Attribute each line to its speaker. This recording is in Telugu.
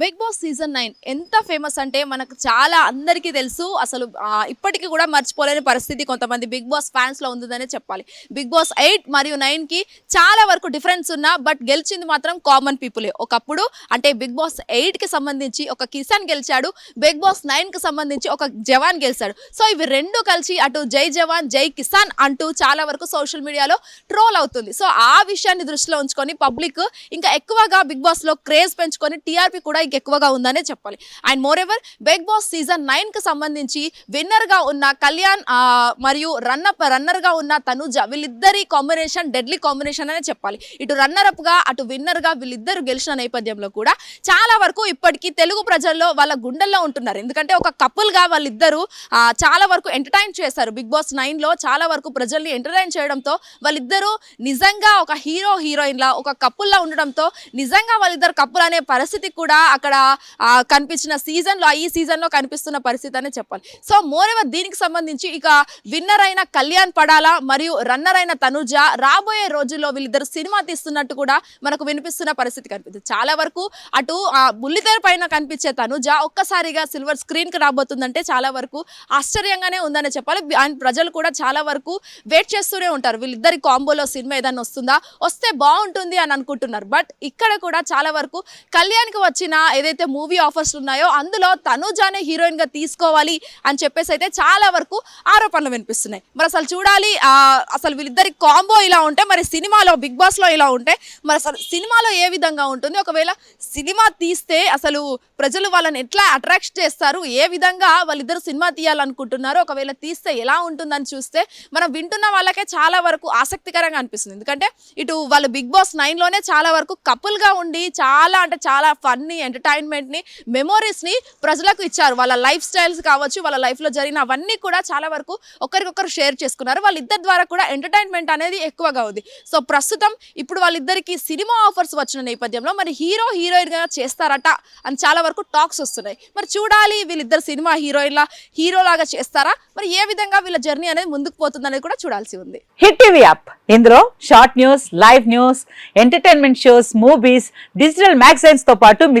Speaker 1: బిగ్ బాస్ సీజన్ నైన్ ఎంత ఫేమస్ అంటే మనకు చాలా అందరికీ తెలుసు. అసలు ఇప్పటికీ కూడా మర్చిపోలేని పరిస్థితి కొంతమంది బిగ్ బాస్ ఫ్యాన్స్లో ఉందనే ఉందని చెప్పాలి. బిగ్ బాస్ ఎయిట్ మరియు నైన్కి చాలా వరకు డిఫరెన్స్ ఉన్నా బట్ గెలిచింది మాత్రం కామన్ పీపులే. ఒకప్పుడు అంటే బిగ్ బాస్ ఎయిట్కి సంబంధించి ఒక కిసాన్ గెలిచాడు బిగ్ బాస్ నైన్కి సంబంధించి ఒక జవాన్ గెలిచాడు. సో ఇవి రెండు కలిసి అటు జై జవాన్ జై కిసాన్ అంటూ చాలా వరకు సోషల్ మీడియాలో ట్రోల్ అవుతుంది. సో ఆ విషయాన్ని దృష్టిలో ఉంచుకొని పబ్లిక్ ఇంకా ఎక్కువగా బిగ్ బాస్లో క్రేజ్ పెంచుకొని టీఆర్పీ కూడా ఇంకా ఎక్కువగా ఉందనే చెప్పాలి. And moreover Bigg Boss season నైన్కి సంబంధించి విన్నర్గా ఉన్న కళ్యాణ్ మరియు రన్నప్ రన్నర్గా ఉన్న తనుజ వీళ్ళిద్దరి కాంబినేషన్ డెడ్లీ కాంబినేషన్ అనే చెప్పాలి. ఇటు రన్నర్ అప్గా అటు విన్నర్గా వీళ్ళిద్దరు గెలిచిన నేపథ్యంలో కూడా చాలా వరకు ఇప్పటికీ తెలుగు ప్రజల్లో వాళ్ళ గుండెల్లో ఉంటున్నారు. ఎందుకంటే ఒక కపుల్గా వాళ్ళిద్దరూ చాలా వరకు ఎంటర్టైన్ చేశారు. బిగ్ బాస్ నైన్లో చాలా వరకు ప్రజల్ని ఎంటర్టైన్ చేయడంతో వాళ్ళిద్దరూ నిజంగా ఒక హీరో హీరోయిన్ లా ఒక కపుల్లా ఉండడంతో నిజంగా వాళ్ళిద్దరు కపుల్ అనే పరిస్థితి కూడా అక్కడ కనిపించిన సీజన్లో ఈ సీజన్లో కనిపిస్తున్న పరిస్థితి అనే చెప్పాలి. సో మోర్ ఎవర్ దీనికి సంబంధించి ఇక విన్నర్ అయిన కళ్యాణ్ పడాలా మరియు రన్నర్ అయిన తనుజ రాబోయే రోజుల్లో వీళ్ళిద్దరు సినిమా తీస్తున్నట్టు కూడా మనకు వినిపిస్తున్న పరిస్థితి కనిపిస్తుంది. చాలా వరకు అటు ఆ బుల్లితెర పైన కనిపించే తనుజ ఒక్కసారిగా సిల్వర్ స్క్రీన్కి రాబోతుందంటే చాలా వరకు ఆశ్చర్యంగానే ఉందనే చెప్పాలి. అండ్ ప్రజలు కూడా చాలా వరకు వెయిట్ చేస్తూనే ఉంటారు. వీళ్ళిద్దరి కాంబోలో సినిమా ఏదైనా వస్తుందా? వస్తే బాగుంటుంది అని అనుకుంటున్నారు. బట్ ఇక్కడ కూడా చాలా వరకు కళ్యాణ్కి వచ్చిన ఏదైతే మూవీ ఆఫర్స్ ఉన్నాయో అందులో తనుజానే హీరోయిన్గా తీసుకోవాలి అని చెప్పేసి అయితే చాలా వరకు ఆరోపణలు వినిపిస్తున్నాయి. మరి అసలు చూడాలి అసలు వీళ్ళిద్దరి కాంబో ఇలా ఉంటే మరి సినిమాలో బిగ్ బాస్లో ఇలా ఉంటే మరి అసలు సినిమాలో ఏ విధంగా ఉంటుంది? ఒకవేళ సినిమా తీస్తే అసలు ప్రజలు వాళ్ళని ఎట్లా అట్రాక్ట్ చేస్తారు? ఏ విధంగా వాళ్ళిద్దరు సినిమా తీయాలనుకుంటున్నారు ఒకవేళ తీస్తే ఎలా ఉంటుందని చూస్తే మనం వింటున్న వాళ్ళకే చాలా వరకు ఆసక్తికరంగా అనిపిస్తుంది. ఎందుకంటే ఇటు వాళ్ళు బిగ్ బాస్ నైన్లోనే చాలా వరకు కపుల్గా ఉండి చాలా అంటే చాలా ఫన్నీ ఎంటర్టైన్మెంట్ ని మెమోరీస్ని ప్రజలకు ఇచ్చారు. వాళ్ళ లైఫ్ స్టైల్స్ కావచ్చు వాళ్ళ లైఫ్లో జరిగిన అవన్నీ కూడా చాలా వరకు ఒకరికొకరు షేర్ చేసుకున్నారు. వాళ్ళిద్దరి ద్వారా కూడా ఎంటర్టైన్మెంట్ అనేది ఎక్కువగా ఉంది. సో ప్రస్తుతం ఇప్పుడు వాళ్ళిద్దరికి సినిమా ఆఫర్స్ వచ్చిన నేపథ్యంలో మరి హీరో హీరోయిన్గా చేస్తారట అని చాలా వరకు టాక్స్ వస్తున్నాయి. మరి చూడాలి వీళ్ళిద్దరు సినిమా హీరోయిన్లా హీరో లాగా చేస్తారా? మరి ఏ విధంగా వీళ్ళ జర్నీ అనేది ముందుకు పోతుంది అనేది కూడా చూడాల్సి ఉంది.
Speaker 2: హిట్ టీవీ యాప్ ఇందులో short news live news entertainment shows movies digital మ్యాగజైన్స్తో పాటు మీ